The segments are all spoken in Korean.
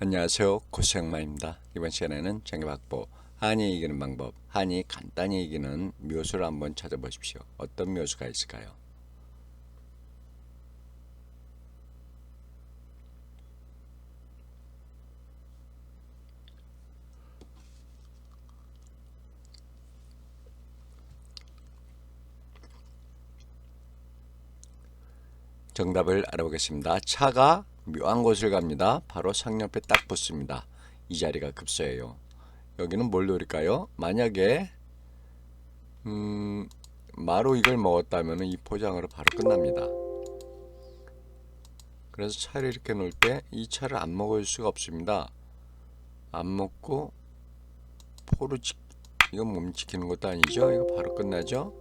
안녕하세요. 고생마입니다. 이번 시간에는 정답확보 한이 이기는 방법 한이 간단히 이기는 묘수를 한번 찾아보십시오. 어떤 묘수가 있을까요? 정답을 알아보겠습니다. 차가 묘한 곳을 갑니다. 바로 상옆에 딱 붙습니다. 이 자리가 급소예요. 여기는 뭘 노릴까요? 만약에 음, 마로 이걸 먹었다면 이 포장으로 바로 끝납니다. 그래서 차를 이렇게 놓을 때 이 차를 안 먹을 수가 없습니다. 안 먹고 포로 지, 이건 몸 지키는 것도 아니죠. 이거 바로 끝나죠.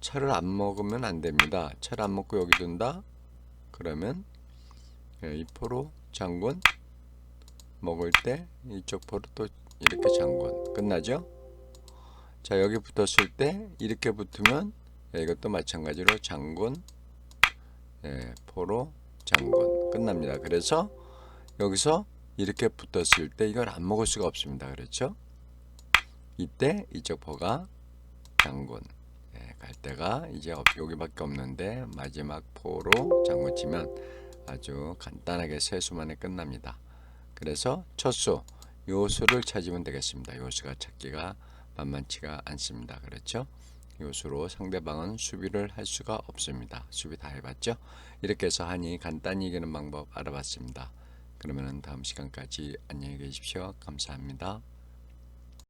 차를 안 먹으면 안 됩니다. 차를 안 먹고 여기 둔다? 그러면 예, 이 포로 장군 먹을 때 이쪽 포로 또 이렇게 장군 끝나죠? 자 여기 붙었을 때 이렇게 붙으면 예, 이것도 마찬가지로 장군 예, 포로 장군 끝납니다. 그래서 여기서 이렇게 붙었을 때 이걸 안 먹을 수가 없습니다. 그렇죠? 이때 이쪽 포가 장군 예, 갈 데가 이제 없- 여기밖에 없는데 마지막 포로 장구 치면 아주 간단하게 세수만에 끝납니다. 그래서 첫 수, 요수를 찾으면 되겠습니다. 요수가 찾기가 만만치가 않습니다. 그렇죠? 요수로 상대방은 수비를 할 수가 없습니다. 수비 다 해봤죠? 이렇게 해서 한이 간단히 이기는 방법 알아봤습니다. 그러면 다음 시간까지 안녕히 계십시오. 감사합니다.